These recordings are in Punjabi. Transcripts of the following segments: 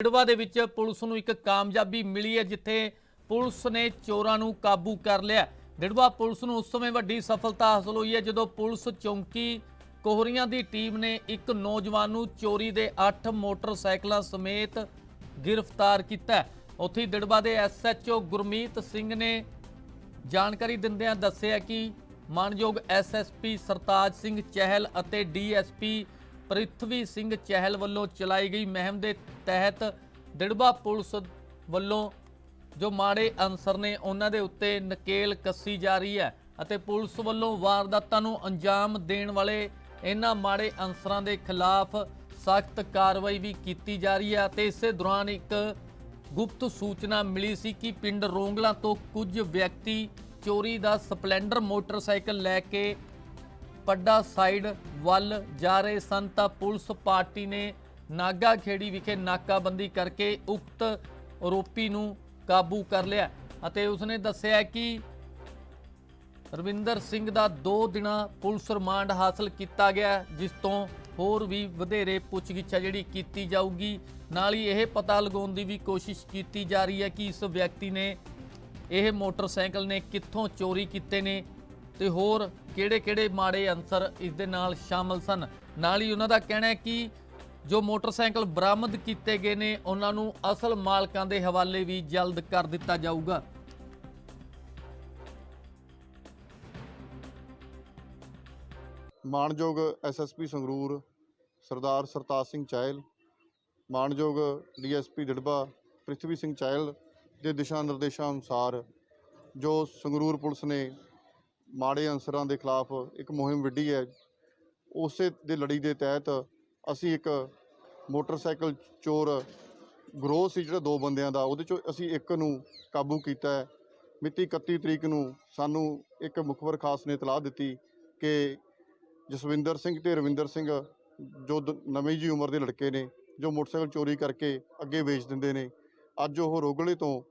ਡੜਵਾ ਦੇ ਵਿੱਚ ਪੁਲਿਸ ਨੂੰ ਇੱਕ ਕਾਮਯਾਬੀ ਮਿਲੀ ਹੈ, ਜਿੱਥੇ ਪੁਲਿਸ ਨੇ ਚੋਰਾਂ ਨੂੰ ਕਾਬੂ ਕਰ ਲਿਆ ਡੜਵਾ ਪੁਲਿਸ ਨੂੰ ਉਸ ਸਮੇਂ ਵੱਡੀ ਸਫਲਤਾ ਹਾਸਲ ਹੋਈ ਹੈ, ਜਦੋਂ ਪੁਲਿਸ ਚੌਂਕੀ ਕੋਹਰੀਆਂ ਦੀ ਟੀਮ ਨੇ ਇੱਕ ਨੌਜਵਾਨ ਨੂੰ ਚੋਰੀ ਦੇ 8 ਮੋਟਰਸਾਈਕਲਾਂ ਸਮੇਤ ਗ੍ਰਿਫਤਾਰ ਕੀਤਾ ਹੈ। ਉੱਥੇ ਹੀ ਡੜਵਾ ਦੇ ਐਸਐਚਓ ਗੁਰਮੀਤ ਸਿੰਘ ਨੇ ਜਾਣਕਾਰੀ ਦਿੰਦਿਆਂ ਦੱਸਿਆ ਕਿ ਮਾਨਯੋਗ ਐਸਐਸਪੀ ਸਰਤਾਜ ਸਿੰਘ ਚਹਿਲ ਅਤੇ ਡੀਐਸਪੀ ਪ੍ਰਿਥਵੀ ਸਿੰਘ ਚਹਿਲ ਵੱਲੋਂ ਚਲਾਈ ਗਈ ਮਹਿਮ ਦੇ ਤਹਿਤ ਦਿੜਬਾ ਪੁਲਿਸ ਵੱਲੋਂ ਜੋ ਮਾੜੇ ਅਨਸਰ ਨੇ ਉਹਨਾਂ ਦੇ ਉੱਤੇ ਨਕੇਲ ਕੱਸੀ ਜਾ ਰਹੀ ਹੈ ਅਤੇ ਪੁਲਿਸ ਵੱਲੋਂ ਵਾਰਦਾਤਾਂ ਨੂੰ ਅੰਜਾਮ ਦੇਣ ਵਾਲੇ ਇਹਨਾਂ ਮਾੜੇ ਅਨਸਰਾਂ ਦੇ ਖਿਲਾਫ ਸਖਤ ਕਾਰਵਾਈ ਵੀ ਕੀਤੀ ਜਾ ਰਹੀ ਹੈ ਅਤੇ ਇਸੇ ਦੌਰਾਨ ਇੱਕ ਗੁਪਤ ਸੂਚਨਾ ਮਿਲੀ ਸੀ ਕਿ ਪਿੰਡ ਰੋਂਗਲਾ ਤੋਂ ਕੁਝ ਵਿਅਕਤੀ ਚੋਰੀ ਦਾ ਸਪਲੈਂਡਰ ਮੋਟਰਸਾਈਕਲ ਲੈ ਕੇ ਪੱਡਾ ਸਾਈਡ ਵੱਲ ਜਾ ਰਹੇ ਸਨ ਤਾਂ ਪੁਲਿਸ ਪਾਰਟੀ ਨੇ ਨਾਗਾ ਖੇੜੀ ਵਿਖੇ ਨਾਕਾਬੰਦੀ ਕਰਕੇ ਉਕਤ ਆਰੋਪੀ ਨੂੰ ਕਾਬੂ ਕਰ ਲਿਆ ਅਤੇ ਉਸਨੇ ਦੱਸਿਆ ਕਿ ਰਵਿੰਦਰ ਸਿੰਘ ਦਾ 2 ਦਿਨਾਂ ਪੁਲਿਸ ਰਿਮਾਂਡ ਹਾਸਲ ਕੀਤਾ ਗਿਆ, ਜਿਸ ਤੋਂ ਹੋਰ ਵੀ ਵਧੇਰੇ ਪੁੱਛਗਿੱਛ ਜਿਹੜੀ ਕੀਤੀ ਜਾਊਗੀ। ਨਾਲ ਹੀ ਇਹ ਪਤਾ ਲਗਾਉਣ ਦੀ ਵੀ ਕੋਸ਼ਿਸ਼ ਕੀਤੀ ਜਾ ਰਹੀ ਹੈ ਕਿ ਇਸ ਵਿਅਕਤੀ ਨੇ ਇਹ ਮੋਟਰਸਾਈਕਲ ਨੇ ਕਿੱਥੋਂ ਚੋਰੀ ਕੀਤੇ ਨੇ ਤੇ ਹੋਰ ਕਿਹੜੇ-ਕਿਹੜੇ ਮਾੜੇ ਅੰਸਰ ਇਸ ਦੇ ਨਾਲ ਸ਼ਾਮਲ ਸਨ? ਨਾਲ ਹੀ ਉਹਨਾਂ ਦਾ ਕਹਿਣਾ ਹੈ ਕਿ ਜੋ ਮੋਟਰਸਾਈਕਲ ਬਰਾਮਦ ਕੀਤੇ ਗਏ ਨੇ, ਉਹਨਾਂ ਨੂੰ ਅਸਲ ਮਾਲਕਾਂ ਦੇ ਹਵਾਲੇ ਵੀ ਜਲਦ ਕਰ ਦਿੱਤਾ ਜਾਊਗਾ। ਮਾਨਯੋਗ ਐਸਐਸਪੀ ਸੰਗਰੂਰ ਸਰਦਾਰ ਸਰਤਾਜ ਸਿੰਘ ਚਾਹਲ ਮਾਨਯੋਗ ਡੀਐਸਪੀ ਦਿੜਬਾ ਪ੍ਰਿਥਵੀ ਸਿੰਘ ਚਾਹਲ ਦੇ ਦਿਸ਼ਾ ਨਿਰਦੇਸ਼ਾਂ ਅਨੁਸਾਰ ਜੋ ਸੰਗਰੂਰ ਪੁਲਿਸ ਨੇ ਮਾੜੇ ਅਨਸਰਾਂ ਦੇ ਖਿਲਾਫ ਇੱਕ ਮੁਹਿੰਮ ਵਿੱਢੀ ਹੈ। ਉਸੇ ਦੇ ਲੜੀ ਦੇ ਤਹਿਤ ਅਸੀਂ ਇੱਕ ਮੋਟਰਸਾਈਕਲ ਚੋਰ ਗਰੋਹ ਸੀ ਜਿਹੜਾ ਦੋ ਬੰਦਿਆਂ ਦਾ, ਉਹਦੇ ਚੋਂ ਅਸੀਂ ਇੱਕ ਨੂੰ ਕਾਬੂ ਕੀਤਾ ਹੈ। ਮਿਤੀ 31 ਤਰੀਕ ਨੂੰ ਸਾਨੂੰ ਇੱਕ ਮੁਖਬਰ ਖਾਸ ਨੇ ਇਤਲਾਹ ਦਿੱਤੀ ਕਿ ਜਸਵਿੰਦਰ ਸਿੰਘ ਤੇ ਰਵਿੰਦਰ ਸਿੰਘ ਜੋ ਦ- ਨਵੀਂ ਜੀ ਉਮਰ ਦੇ ਲੜਕੇ ਨੇ, ਜੋ ਮੋਟਰਸਾਈਕਲ ਚੋਰੀ ਕਰਕੇ ਅੱਗੇ ਵੇਚ ਦਿੰਦੇ ਨੇ। ਅੱਜ ਉਹ ਰੋਗਲੇ ਤੋਂ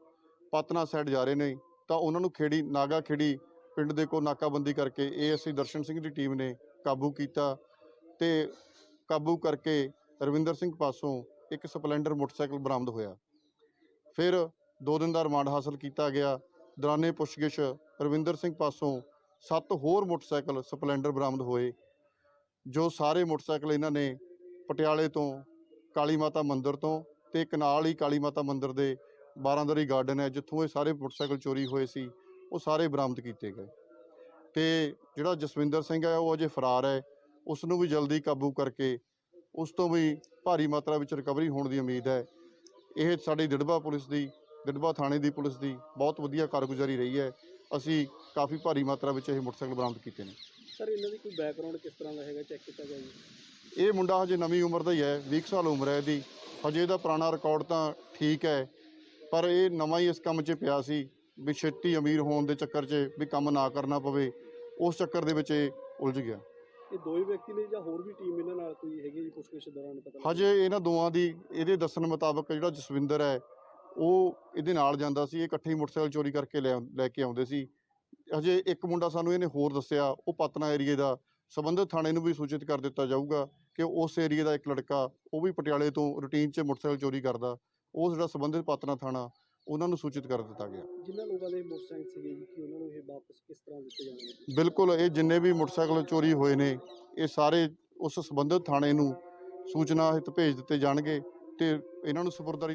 ਪਤਨਾ ਸਾਈਡ ਜਾ ਰਹੇ ਨੇ, ਤਾਂ ਉਹਨਾਂ ਨੂੰ ਖੇੜੀ, ਨਾਗਾ ਖੇੜੀ ਪਿੰਡ ਦੇ ਕੋਲ ਨਾਕਾਬੰਦੀ ਕਰਕੇ ਏਐਸਸੀ ਦਰਸ਼ਨ ਸਿੰਘ ਦੀ ਟੀਮ ਨੇ ਕਾਬੂ ਕੀਤਾ ਤੇ ਕਾਬੂ ਕਰਕੇ ਰਵਿੰਦਰ ਸਿੰਘ ਪਾਸੋਂ ਇੱਕ ਸਪਲੈਂਡਰ ਮੋਟਰਸਾਈਕਲ ਬਰਾਮਦ ਹੋਇਆ। ਫਿਰ ਦੋ ਦਿਨ ਦਾ ਰਿਮਾਂਡ ਹਾਸਲ ਕੀਤਾ ਗਿਆ। ਦੌਰਾਨੇ ਪੁੱਛਗਿੱਛ ਰਵਿੰਦਰ ਸਿੰਘ ਪਾਸੋਂ ਸੱਤ ਹੋਰ ਮੋਟਰਸਾਈਕਲ ਸਪਲੈਂਡਰ ਬਰਾਮਦ ਹੋਏ, ਜੋ ਸਾਰੇ ਮੋਟਰਸਾਈਕਲ ਇਹਨਾਂ ਨੇ ਪਟਿਆਲੇ ਤੋਂ ਕਾਲੀ ਮਾਤਾ ਮੰਦਿਰ ਤੋਂ ਤੇ ਕਨਾਲ ਹੀ ਕਾਲੀ ਮਾਤਾ ਮੰਦਿਰ ਦੇ ਬਾਰਾਂਦਰੀ ਗਾਰਡਨ ਹੈ, ਜਿੱਥੋਂ ਇਹ ਸਾਰੇ ਮੋਟਰਸਾਈਕਲ ਚੋਰੀ ਹੋਏ ਸੀ। ਉਹ ਸਾਰੇ ਬਰਾਮਦ ਕੀਤੇ ਗਏ। ਤੇ ਜਿਹੜਾ ਜਸਵਿੰਦਰ ਸਿੰਘ ਹੈ ਉਹ ਅਜੇ ਫਰਾਰ ਹੈ। ਉਸ ਨੂੰ ਵੀ ਜਲਦੀ ਕਾਬੂ ਕਰਕੇ ਉਸ ਤੋਂ ਵੀ ਭਾਰੀ ਮਾਤਰਾ ਵਿੱਚ ਰਿਕਵਰੀ ਹੋਣ ਦੀ ਉਮੀਦ ਹੈ। ਇਹ ਸਾਡੀ ਦਿੜਬਾ ਪੁਲਿਸ ਦੀ ਦਿੜਬਾ ਥਾਣੇ ਦੀ ਪੁਲਿਸ ਦੀ ਬਹੁਤ ਵਧੀਆ ਕਾਰਗੁਜ਼ਾਰੀ ਰਹੀ ਹੈ। ਅਸੀਂ ਕਾਫੀ ਭਾਰੀ ਮਾਤਰਾ ਵਿੱਚ ਇਹ ਮੋਟਰਸਾਈਕਲ ਬਰਾਮਦ ਕੀਤੇ ਨੇ। ਸਰ ਇਹਨਾਂ ਦੀ ਕੋਈ ਬੈਕਗ੍ਰਾਉਂਡ ਕਿਸ ਤਰ੍ਹਾਂ ਦਾ ਹੈਗਾ? ਚੈੱਕ ਕੀਤਾ ਗਿਆ ਜੀ ਇਹ ਮੁੰਡਾ ਹਜੇ ਨਵੀਂ ਉਮਰ ਦਾ ਹੀ ਹੈ 20 ਸਾਲ ਉਮਰ ਹੈ ਇਹਦੀ। ਹਜੇ ਇਹਦਾ ਪੁਰਾਣਾ ਰਿਕਾਰਡ ਤਾਂ ਠੀਕ ਹੈ ਪਰ ਇਹ ਨਵਾਂ ਹੀ ਇਸ ਕੰਮ 'ਚ ਪਿਆ ਸੀ। ਵੀ ਛੇਤੀ ਅਮੀਰ ਹੋਣ ਦੇ ਚੱਕਰ 'ਚ ਵੀ ਕੰਮ ਨਾ ਕਰਨਾ ਪਵੇ ਉਸ ਚੱਕਰ ਦੇ ਵਿੱਚ ਇਹ ਉਲਝ ਗਿਆ। ਇਹ ਦੋ ਹੀ ਵਿਅਕਤੀ ਨੇ ਜਾਂ ਹੋਰ ਵੀ ਟੀਮ ਇਹਨਾਂ ਨਾਲ ਕੋਈ ਹੈਗੀ ਜੀ ਪੁੱਛਗਿੱਛ ਦੌਰਾਨ ਪਤਾ ਲੱਗਾ? ਹਜੇ ਇਹਨਾਂ ਦੋਵਾਂ ਦੀ ਇਹਦੇ ਦੱਸਣ ਮੁਤਾਬਕ ਜਿਹੜਾ ਜਸਵਿੰਦਰ ਹੈ ਉਹ ਇਹਦੇ ਨਾਲ ਜਾਂਦਾ ਸੀ ਇਹ ਇਕੱਠੇ ਹੀ ਮੋਟਰਸਾਈਕਲ ਚੋਰੀ ਕਰਕੇ ਲੈ ਆਉਂ- ਲੈ ਕੇ ਆਉਂਦੇ ਸੀ। ਹਜੇ ਇੱਕ ਮੁੰਡਾ ਸਾਨੂੰ ਇਹਨੇ ਹੋਰ ਦੱਸਿਆ ਉਹ ਪਤਨਾ ਏਰੀਏ ਦਾ ਸੰਬੰਧਿਤ ਥਾਣੇ ਨੂੰ ਵੀ ਸੂਚਿਤ ਕਰ ਦਿੱਤਾ ਜਾਊਗਾ ਕਿ ਉਸ ਏਰੀਏ ਦਾ ਇੱਕ ਲੜਕਾ ਉਹ ਵੀ ਪਟਿਆਲੇ ਤੋਂ ਰੂਟੀਨ 'ਚ ਮੋਟਰਸਾਈਕਲ ਚੋਰੀ ਕਰਦਾ। ਉਹ ਜਿਹੜਾ ਸੰਬੰਧਿਤ ਪਤਨਾ ਥਾਣਾ ਉਹਨਾਂ ਨੂੰ ਸੂਚਿਤ ਕਰ ਦਿੱਤਾ ਗਿਆ। ਜਿਨ੍ਹਾਂ ਲੋਕਾਂ ਦੇ ਮੋਟਰਸਾਈਕਲ ਸੀਗੇ ਜੀ ਕਿ ਉਹਨਾਂ ਨੂੰ ਇਹ ਵਾਪਸ ਕਿਸ ਤਰ੍ਹਾਂ ਦਿੱਤੇ ਜਾਣਗੇ? ਬਿਲਕੁਲ ਇਹ ਜਿੰਨੇ ਵੀ ਮੋਟਰਸਾਈਕਲ ਚੋਰੀ ਹੋਏ ਨੇ ਇਹ ਸਾਰੇ ਉਸ ਸੰਬੰਧਿਤ ਥਾਣੇ ਨੂੰ ਸੂਚਨਾ ਹਿਤ ਭੇਜ ਦਿੱਤੇ ਜਾਣਗੇ ਤੇ ਇਹਨਾਂ ਨੂੰ ਸਪੁਰਦਾਰੀ